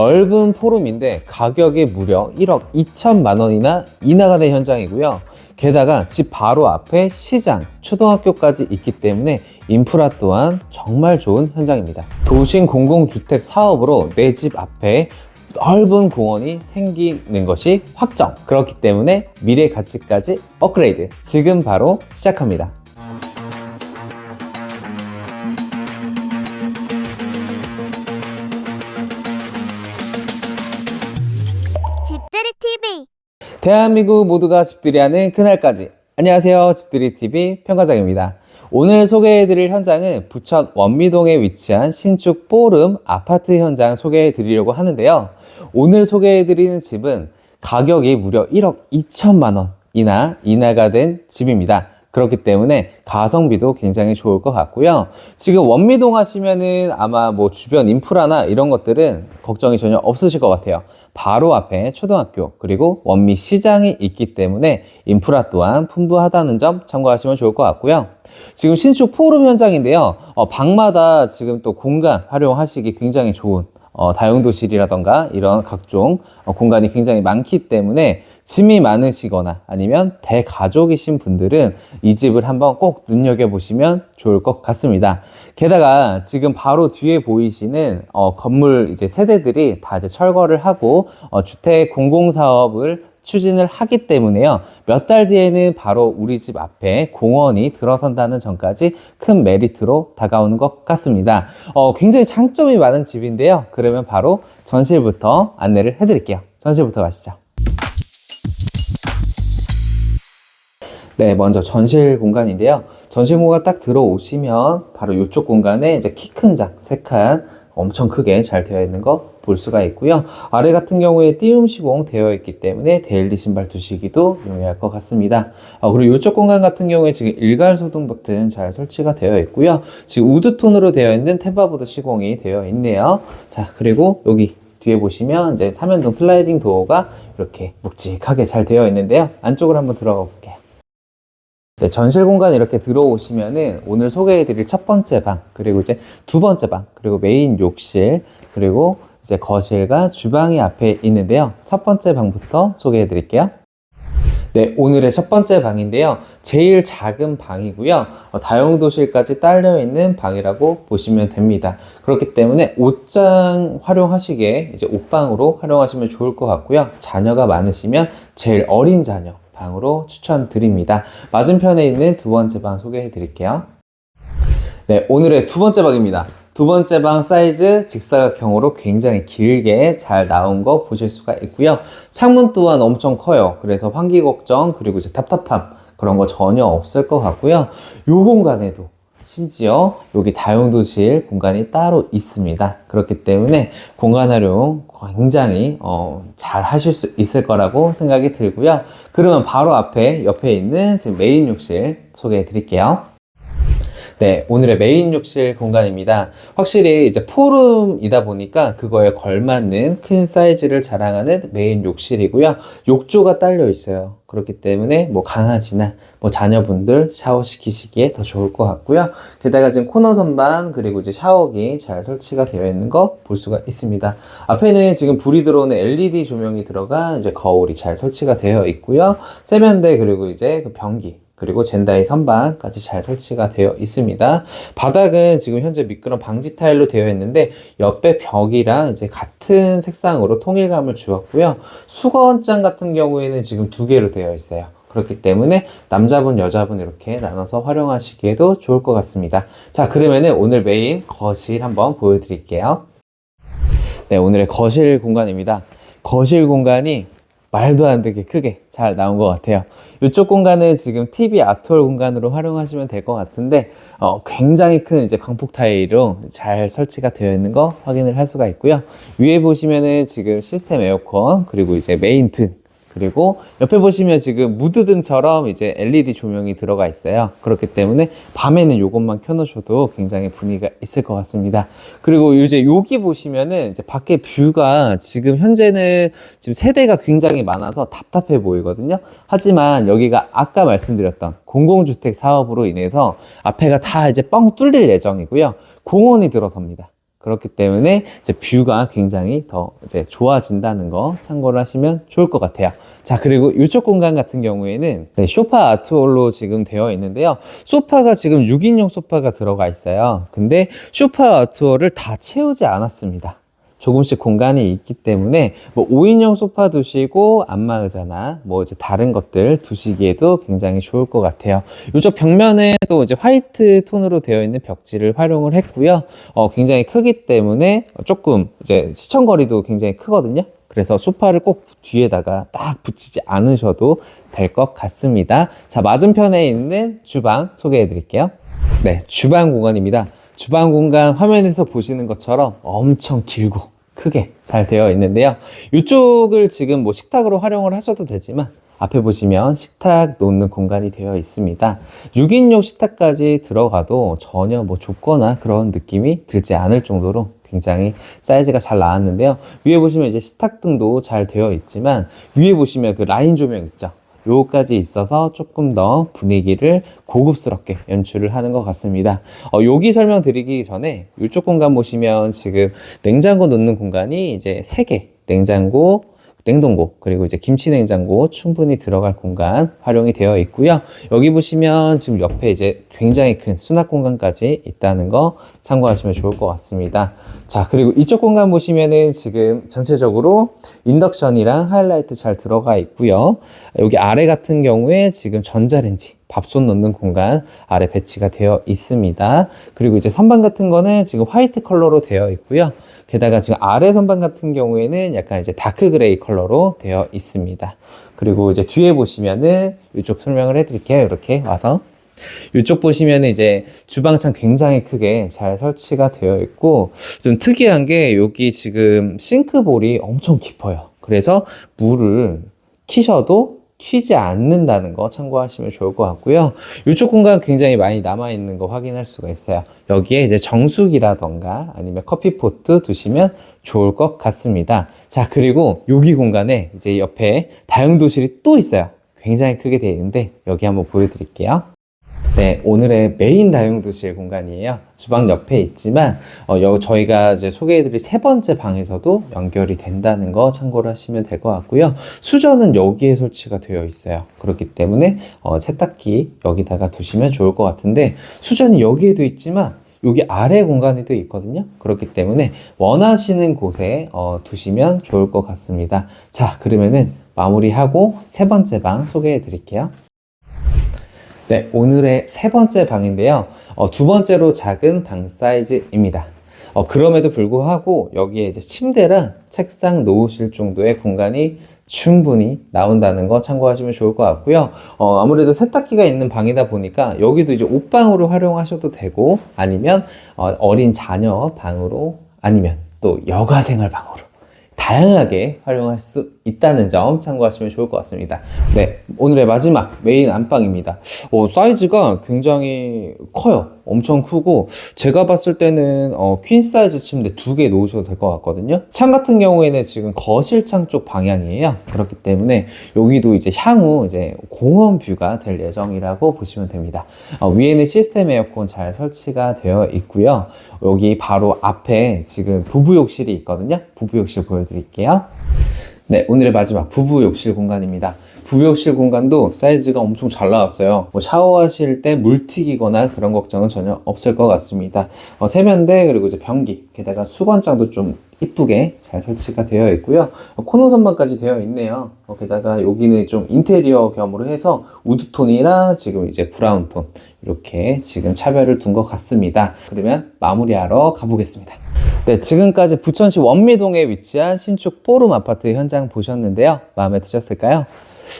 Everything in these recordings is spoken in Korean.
넓은 포럼인데 가격이 무려 1억 2천만 원이나 인하가 현장이고요. 게다가 집 바로 앞에 시장, 초등학교까지 있기 때문에 인프라 또한 정말 좋은 현장입니다. 도심 공공주택 사업으로 내 집 앞에 넓은 공원이 생기는 것이 확정. 그렇기 때문에 미래 가치까지 업그레이드. 지금 바로 시작합니다. 대한민국 모두가 집들이 하는 그날까지. 안녕하세요. 집들이 TV 평가장입니다. 오늘 소개해드릴 현장은 부천 원미동에 위치한 신축 포름 아파트 현장 소개해드리려고 하는데요. 오늘 소개해드리는 집은 가격이 무려 1억 2천만 원이나 인하가 된 집입니다. 그렇기 때문에 가성비도 굉장히 좋을 것 같고요. 지금 원미동 하시면은 아마 뭐 주변 인프라나 이런 것들은 걱정이 전혀 없으실 것 같아요. 바로 앞에 초등학교 그리고 원미 시장이 있기 때문에 인프라 또한 풍부하다는 점 참고하시면 좋을 것 같고요. 지금 신축 포럼 현장인데요. 어, 방마다 지금 또 공간 활용하시기 굉장히 좋은 어, 다용도실이라던가 이런 각종 어, 공간이 굉장히 많기 때문에 짐이 많으시거나 아니면 대가족이신 분들은 이 집을 한번 꼭 눈여겨보시면 좋을 것 같습니다. 게다가 지금 바로 뒤에 보이시는 어, 건물 이제 세대들이 다 이제 철거를 하고 어, 주택 공공사업을 추진을 하기 때문에요. 몇 달 뒤에는 바로 우리 집 앞에 공원이 들어선다는 점까지 큰 메리트로 다가오는 것 같습니다. 어, 굉장히 장점이 많은 집인데요. 그러면 바로 전실부터 안내를 해드릴게요. 전실부터 가시죠. 네, 먼저 전실 공간인데요. 전실 공간 딱 들어오시면 바로 이쪽 공간에 이제 키 큰 장, 세 칸 엄청 크게 잘 되어 있는 거 볼 수가 있고요. 아래 같은 경우에 띄움 시공 되어 있기 때문에 데일리 신발 두시기도 용이할 것 같습니다. 어, 그리고 이쪽 공간 같은 경우에 지금 일괄 소등 버튼 잘 설치가 되어 있고요. 지금 우드 톤으로 되어 있는 템바보드 시공이 되어 있네요. 자, 그리고 여기 뒤에 보시면 이제 삼연동 슬라이딩 도어가 이렇게 묵직하게 잘 되어 있는데요. 안쪽으로 한번 들어가 볼게요. 네, 전실 공간 이렇게 들어오시면은 오늘 소개해드릴 첫 번째 방, 그리고 이제 두 번째 방, 그리고 메인 욕실, 그리고 이제 거실과 주방이 앞에 있는데요. 첫 번째 방부터 소개해 드릴게요. 네, 오늘의 첫 번째 방인데요. 제일 작은 방이고요. 어, 다용도실까지 딸려 있는 방이라고 보시면 됩니다. 그렇기 때문에 옷장 활용하시기에 이제 옷방으로 활용하시면 좋을 것 같고요. 자녀가 많으시면 제일 어린 자녀 방으로 추천드립니다. 맞은편에 있는 두 번째 방 소개해 드릴게요. 네, 오늘의 두 번째 방입니다. 두 번째 방 사이즈 직사각형으로 굉장히 길게 잘 나온 거 보실 수가 있고요. 창문 또한 엄청 커요. 그래서 환기 걱정 그리고 이제 답답함 그런 거 전혀 없을 것 같고요. 요 공간에도 심지어 여기 다용도실 공간이 따로 있습니다. 그렇기 때문에 공간 활용 굉장히 어, 잘 하실 수 있을 거라고 생각이 들고요. 그러면 바로 앞에 옆에 있는 지금 메인 욕실 소개해 드릴게요. 네, 오늘의 메인 욕실 공간입니다. 확실히 이제 포름이다 보니까 그거에 걸맞는 큰 사이즈를 자랑하는 메인 욕실이고요. 욕조가 딸려 있어요. 그렇기 때문에 뭐 강아지나 뭐 자녀분들 샤워시키시기에 더 좋을 것 같고요. 게다가 지금 코너 선반 그리고 이제 샤워기 잘 설치가 되어 있는 거 볼 수가 있습니다. 앞에는 지금 불이 들어오는 LED 조명이 들어가 이제 거울이 잘 설치가 되어 있고요. 세면대 그리고 이제 그 변기 그리고 젠다이 선반까지 잘 설치가 되어 있습니다. 바닥은 지금 현재 미끄럼 방지 타일로 되어 있는데 옆에 벽이랑 이제 같은 색상으로 통일감을 주었고요. 수건장 같은 경우에는 지금 두 개로 되어 있어요. 그렇기 때문에 남자분, 여자분 이렇게 나눠서 활용하시기에도 좋을 것 같습니다. 자, 그러면은 오늘 메인 거실 한번 보여드릴게요. 네, 오늘의 거실 공간입니다. 거실 공간이 말도 안 되게 크게 잘 나온 것 같아요. 이쪽 공간은 지금 TV 아트홀 공간으로 활용하시면 될 것 같은데, 어, 굉장히 큰 이제 광폭 타일로 잘 설치가 되어 있는 거 확인을 할 수가 있고요. 위에 보시면은 지금 시스템 에어컨, 그리고 이제 메인 등, 그리고 옆에 보시면 지금 무드등처럼 이제 LED 조명이 들어가 있어요. 그렇기 때문에 밤에는 이것만 켜놓으셔도 굉장히 분위기가 있을 것 같습니다. 그리고 이제 여기 보시면은 이제 밖에 뷰가 지금 현재는 지금 세대가 굉장히 많아서 답답해 보이거든요. 하지만 여기가 아까 말씀드렸던 공공주택 사업으로 인해서 앞에가 다 이제 뻥 뚫릴 예정이고요. 공원이 들어섭니다. 그렇기 때문에 이제 뷰가 굉장히 더 이제 좋아진다는 거 참고를 하시면 좋을 것 같아요. 자, 그리고 이쪽 공간 같은 경우에는 네, 소파 아트홀로 지금 되어 있는데요. 소파가 지금 6인용 소파가 들어가 있어요. 근데 소파 아트홀을 다 채우지 않았습니다. 조금씩 공간이 있기 때문에 뭐 5인용 소파 두시고 안마 의자나 뭐 이제 다른 것들 두시기에도 굉장히 좋을 것 같아요. 이쪽 벽면은 또 이제 화이트 톤으로 되어 있는 벽지를 활용을 했고요. 어, 굉장히 크기 때문에 조금 이제 시청 거리도 굉장히 크거든요. 그래서 소파를 꼭 뒤에다가 딱 붙이지 않으셔도 될 것 같습니다. 자, 맞은편에 있는 주방 소개해 드릴게요. 네, 주방 공간입니다. 주방 공간 화면에서 보시는 것처럼 엄청 길고 크게 잘 되어 있는데요. 이쪽을 지금 뭐 식탁으로 활용을 하셔도 되지만 앞에 보시면 식탁 놓는 공간이 되어 있습니다. 6인용 식탁까지 들어가도 전혀 뭐 좁거나 그런 느낌이 들지 않을 정도로 굉장히 사이즈가 잘 나왔는데요. 위에 보시면 이제 식탁 등도 잘 되어 있지만 위에 보시면 그 라인 조명 있죠. 요까지 있어서 조금 더 분위기를 고급스럽게 연출을 하는 것 같습니다. 어, 여기 설명드리기 전에 이쪽 공간 보시면 지금 냉장고 놓는 공간이 이제 3개 냉장고 냉동고 그리고 이제 김치 냉장고 충분히 들어갈 공간 활용이 되어 있고요. 여기 보시면 지금 옆에 이제 굉장히 큰 수납 공간까지 있다는 거 참고하시면 좋을 것 같습니다. 자 그리고 이쪽 공간 보시면은 지금 전체적으로 인덕션이랑 하이라이트 잘 들어가 있고요. 여기 아래 같은 경우에 지금 전자레인지 밥솥 넣는 공간 아래 배치가 되어 있습니다. 그리고 이제 선반 같은 거는 지금 화이트 컬러로 되어 있고요. 게다가 지금 아래 선반 같은 경우에는 약간 이제 다크 그레이 컬러로 되어 있습니다. 그리고 이제 뒤에 보시면은 이쪽 설명을 해드릴게요. 이렇게 와서. 이쪽 보시면 이제 주방창 굉장히 크게 잘 설치가 되어 있고 좀 특이한 게 여기 지금 싱크볼이 엄청 깊어요. 그래서 물을 키셔도 튀지 않는다는 거 참고하시면 좋을 것 같고요. 이쪽 공간 굉장히 많이 남아있는 거 확인할 수가 있어요. 여기에 이제 정수기라던가 아니면 커피포트 두시면 좋을 것 같습니다. 자, 그리고 여기 공간에 이제 옆에 다용도실이 또 있어요. 굉장히 크게 되어 있는데 여기 한번 보여드릴게요. 네, 오늘의 메인 다용도실 공간이에요. 주방 옆에 있지만 어, 여, 저희가 이제 소개해드릴 세 번째 방에서도 연결이 된다는 거 참고를 하시면 될 것 같고요. 수전은 여기에 설치가 되어 있어요. 그렇기 때문에 어, 세탁기 여기다가 두시면 좋을 것 같은데 수전이 여기에도 있지만 여기 아래 공간에도 있거든요. 그렇기 때문에 원하시는 곳에 어, 두시면 좋을 것 같습니다. 자, 그러면은 마무리하고 세 번째 방 소개해 드릴게요. 네, 오늘의 세 번째 방인데요. 어, 두 번째로 작은 방 사이즈입니다. 어, 그럼에도 불구하고 여기에 이제 침대랑 책상 놓으실 정도의 공간이 충분히 나온다는 거 참고하시면 좋을 것 같고요. 어, 아무래도 세탁기가 있는 방이다 보니까 여기도 이제 옷방으로 활용하셔도 되고 아니면 어, 어린 자녀 방으로 아니면 또 여가 생활 방으로 다양하게 활용할 수 있다는 점 참고하시면 좋을 것 같습니다. 네, 오늘의 마지막 메인 안방입니다. 어, 사이즈가 굉장히 커요. 엄청 크고 제가 봤을 때는 어, 퀸 사이즈 침대 두 개 놓으셔도 될 것 같거든요. 창 같은 경우에는 지금 거실창 쪽 방향이에요. 그렇기 때문에 여기도 이제 향후 이제 공원 뷰가 될 예정이라고 보시면 됩니다. 어, 위에는 시스템 에어컨 잘 설치가 되어 있고요. 여기 바로 앞에 지금 부부 욕실이 있거든요. 부부 욕실 보여드릴게요. 네, 오늘의 마지막 부부 욕실 공간입니다. 부부 욕실 공간도 사이즈가 엄청 잘 나왔어요. 뭐 샤워하실 때 물 튀기거나 그런 걱정은 전혀 없을 것 같습니다. 어, 세면대 그리고 이제 변기 게다가 수건장도 좀 이쁘게 잘 설치가 되어 있고요. 어, 코너 선반까지 되어 있네요. 어, 게다가 여기는 좀 인테리어 겸으로 해서 우드톤이랑 지금 이제 브라운톤 이렇게 지금 차별을 둔 것 같습니다. 그러면 마무리하러 가보겠습니다. 네, 지금까지 부천시 원미동에 위치한 신축 포름 아파트 현장 보셨는데요. 마음에 드셨을까요?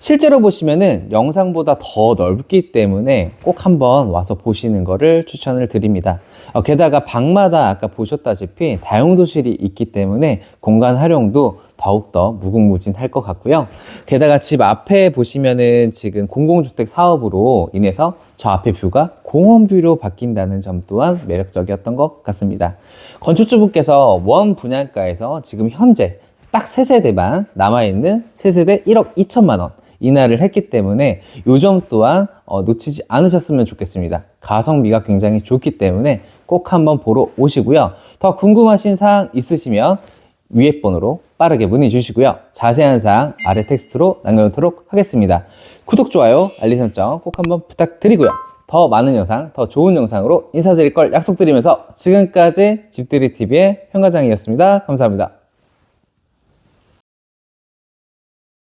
실제로 보시면은 영상보다 더 넓기 때문에 꼭 한번 와서 보시는 거를 추천을 드립니다. 어, 게다가 방마다 아까 보셨다시피 다용도실이 있기 때문에 공간 활용도 더욱더 무궁무진할 것 같고요. 게다가 집 앞에 보시면은 지금 공공주택 사업으로 인해서 저 앞에 뷰가 공원뷰로 바뀐다는 점 또한 매력적이었던 것 같습니다. 건축주분께서 원 분양가에서 지금 현재 딱 세세대만 남아있는 세세대 1억 2천만 원 인하를 했기 때문에 요 점 또한 어, 놓치지 않으셨으면 좋겠습니다. 가성비가 굉장히 좋기 때문에 꼭 한번 보러 오시고요. 더 궁금하신 사항 있으시면 위에 번호로 빠르게 문의 주시고요. 자세한 사항 아래 텍스트로 남겨놓도록 하겠습니다. 구독, 좋아요, 알림 설정 꼭 한번 부탁드리고요. 더 많은 영상, 더 좋은 영상으로 인사드릴 걸 약속드리면서 지금까지 집들이 TV의 현과장이었습니다. 감사합니다.